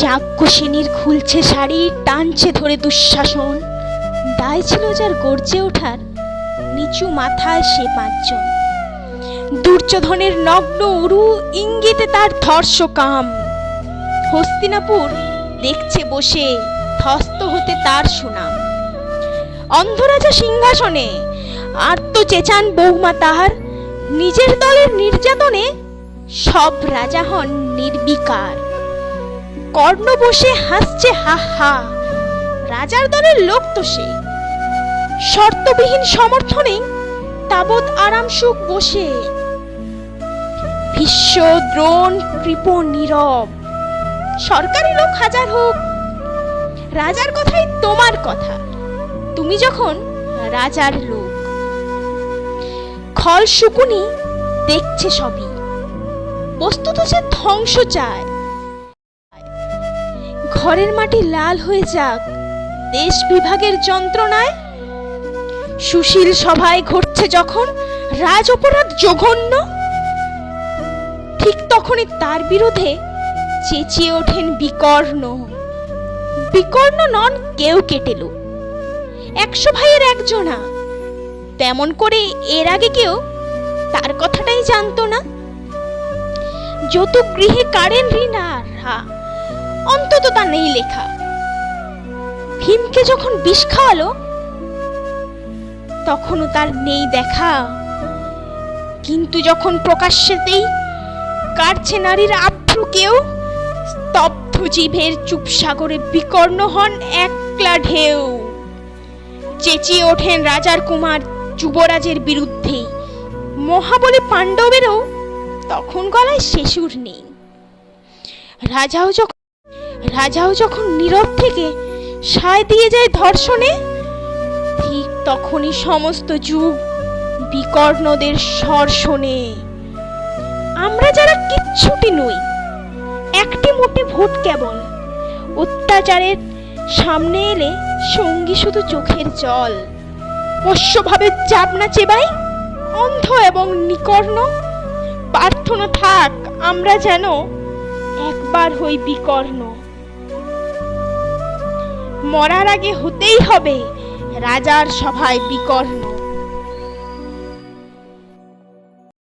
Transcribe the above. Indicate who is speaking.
Speaker 1: যাজ্ঞসেনীর খুলছে শাড়ি, টানছে ধরে দুঃশাসন। দায় ছিল যার গর্জে ওঠার, নিচু মাথায় সে পাঁচজন। দুর্যোধনের নগ্ন উরু ইঙ্গিতে তার ধর্ষ কাম হস্তিনাপুর দেখছে বসে ধস্ত হতে তার সুনাম। অন্ধরাজা সিংহাসনে আর্ত চেচান বৌমা তাহার, নিজের দলের নির্যাতনে সব রাজা হন নির্বিকার। কর্ণ বসে হাসছে, হা হা। রাজার দলের লোক তো সে। শর্তবিহীন সমর্থনে তাবৎ আরাম সুখ বসে। ভীষ্ম, দ্রোণ, কৃপ, নীরব। সরকারি লোক হাজার হোক, রাজার কথাই তোমার কথা। তুমি যখন রাজার লোক। খল শুকুনি দেখছে সবই। বস্তুত সে ধ্বংস চায়। ঘরের মাটি লাল হয়ে যাক। দেশ বিভাগের যন্ত্রণায় সুশীল সভায় ঘটছে যখন রাজ অপরাধ জঘন্য। ঠিক তখনই তার বিরুদ্ধে চেঁচিয়ে ওঠেন বিকর্ণ। বিকর্ণ নন কেউ কেটেলো একশো ভাইয়ের একজনা। তেমন করে এর আগে কেউ তার কথাটাই জানতো না। যত গৃহে কারেন হা, অন্তত তা নেই লেখা। ভীমকে যখন বিষ খাওয়ালো, তখনও তার নেই দেখা। কিন্তু যখন প্রকাশ্যেতেই কাটছে নারীর আভ্রু কেউ, স্তব্ধ জীবের চুপ সাগরে বিকর্ণ হন একলা ঢেউ। চেঁচিয়ে ওঠেন রাজার কুমার যুবরাজের বিরুদ্ধে। মহাবলী পাণ্ডবেরও তখন গলায় শেষুর নেই। রাজাও যখন রাজাও যখন নীরব থেকে সায় দিয়ে যায় ধর্ষণে, ঠিক তখনই সমস্ত যুগ বিকর্ণদের স্বর শোনে। আমরা যারা কিচ্ছুটি নই, একটি মোটে ভোট কেবল, অত্যাচারের সামনে এলে সঙ্গী শুধু চোখের জল। পোষ্যভাবে চাপ না চেবাই, অন্ধ এবং নিকর্ণ। প্রার্থনা থাক, আমরা যেন একবার হই বিকর্ণ। মরার আগে হতেই হবে। রাজার সভায় বিকর্ণ।